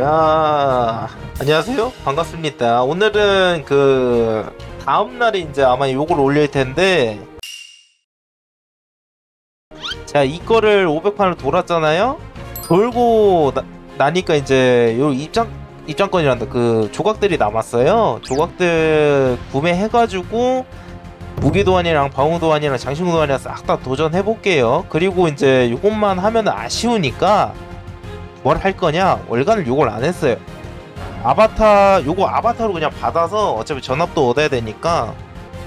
야 안녕하세요. 반갑습니다. 오늘은 그 다음 날에 이제 아마 요걸 올릴 텐데 자 이거를 500판을 돌았잖아요? 돌고 나, 나니까 이제 요 입장 입장권이란다. 그 조각들이 남았어요. 조각들 구매해 가지고 무기도안이랑 방어도안이랑 장신구도안이랑 싹 다 도전해 볼게요. 그리고 이제 요것만 하면 아쉬우니까 뭘 할 거냐? 월간을 요걸 안 했어요. 아바타 요거 아바타로 그냥 받아서 어차피 전압도 얻어야 되니까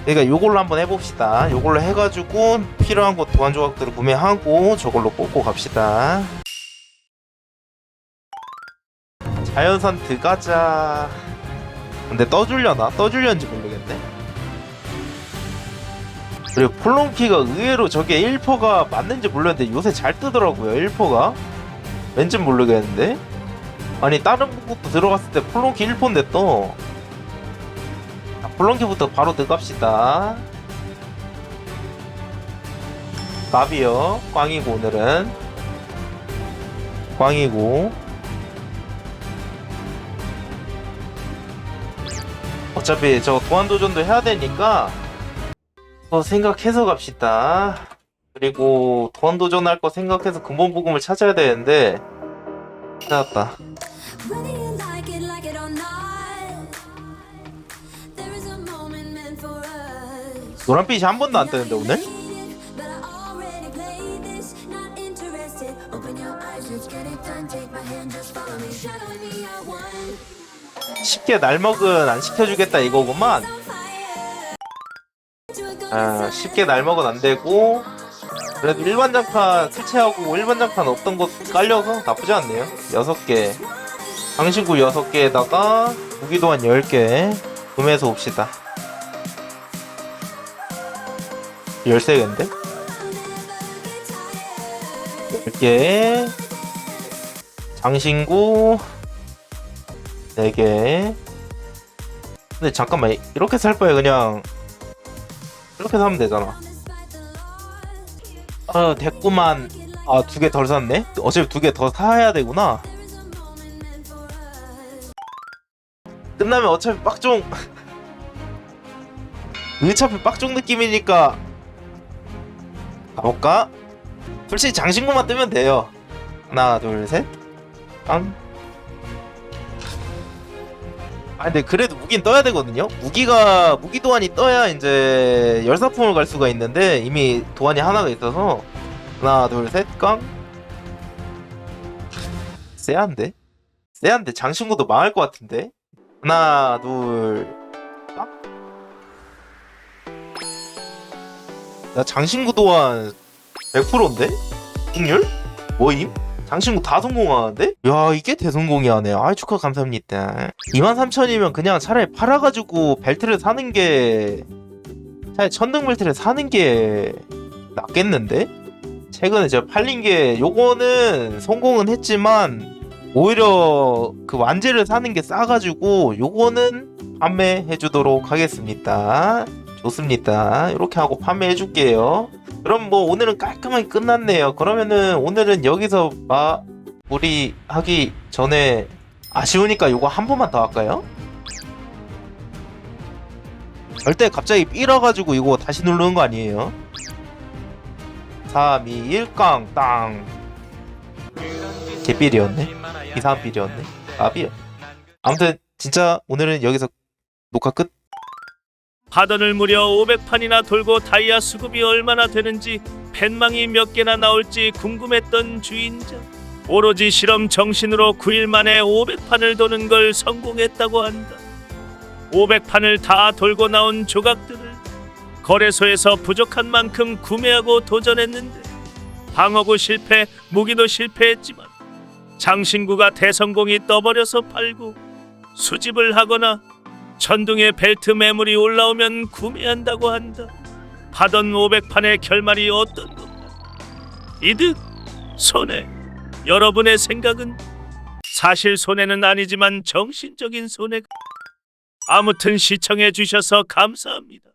그러니까 요걸로 한번 해봅시다. 요걸로 해가지고 필요한 거 도안 조각들을 구매하고 저걸로 뽑고 갑시다. 자연산 들어가자. 근데 떠줄려나? 떠줄려는지 모르겠네. 그리고 폴롱키가 의외로 저게 1퍼가 맞는지 몰랐는데 요새 잘 뜨더라고요 1퍼가 왠지 모르겠는데? 아니 다른 것도 들어갔을 때 폴롱키 1폰데 또 자, 폴롱키부터 바로 들어갑시다. 나비요. 꽝이고 오늘은. 꽝이고. 어차피 저 도안도전도 해야 되니까 더 생각해서 갑시다 그리고 도안 도전할 거 생각해서 근본 부금을 찾아야 되는데 찾았다. 노란빛이 한 번도 안 뜨는데 오늘? 쉽게 날 먹은 안 시켜주겠다 이거구만. 아. 쉽게 날 먹은 안 되고 그래도 일반 장판 설치하고 일반 장판 없던 거 깔려서 나쁘지 않네요. 6개 장신구 6개에다가 무기도 한 10개 구매해서 옵시다. 13개인데? 10개 장신구 4개 근데 잠깐만 이렇게 살 바에 그냥 이렇게 사면 되잖아 아 됐구만. 아 두 개 덜 샀네? 어차피 두 개 더 사야 되구나. 끝나면 어차피 빡종. 어차피 빡종 느낌이니까. 가볼까? 솔직히 장신구만 뜨면 돼요. 하나 둘셋. 깡. 아 근데 그래도 무기는 떠야 되거든요 무기가 무기 도안이 떠야 이제 열사품을 갈 수가 있는데 이미 도안이 하나가 있어서 하나 둘셋깡 쎄한데? 쎄한데 장신구도 망할 것 같은데 하나 둘 깡? 나 장신구 도안 100%인데? 승률? 뭐임? 장신구 다 성공하는데? 야 이게 대성공이 하네. 아 축하 감사합니다. 23,000이면 그냥 차라리 팔아가지고 벨트를 사는 게 차라리 천등 벨트를 사는 게 낫겠는데? 최근에 제가 팔린 게 요거는 성공은 했지만 오히려 그 완제를 사는 게 싸가지고 요거는 판매해 주도록 하겠습니다. 좋습니다. 이렇게 하고 판매해 줄게요 그럼 뭐 오늘은 깔끔하게 끝났네요. 그러면은 오늘은 여기서 마무리 하기 전에 아쉬우니까 요거 한 번만 더 할까요? 절대 갑자기 삐러가지고 이거 다시 누르는 거 아니에요? 3, 2, 1, 깡, 땅. 개삘이었네? 이상한 삘이었네? 아비야. 아무튼 진짜 오늘은 여기서 녹화 끝. 하던을 무려 500판이나 돌고 다이아 수급이 얼마나 되는지 팬망이 몇 개나 나올지 궁금했던 주인장. 오로지 실험 정신으로 9일 만에 500판을 도는 걸 성공했다고 한다. 500판을 다 돌고 나온 조각들을 거래소에서 부족한 만큼 구매하고 도전했는데 방어구 실패, 무기도 실패했지만 장신구가 대성공이 떠버려서 팔고 수집을 하거나 천둥에 벨트 매물이 올라오면 구매한다고 한다. 파던 500판의 결말이 어떤 건가? 이득, 손해. 여러분의 생각은 사실 손해는 아니지만 정신적인 손해. 아무튼 시청해 주셔서 감사합니다.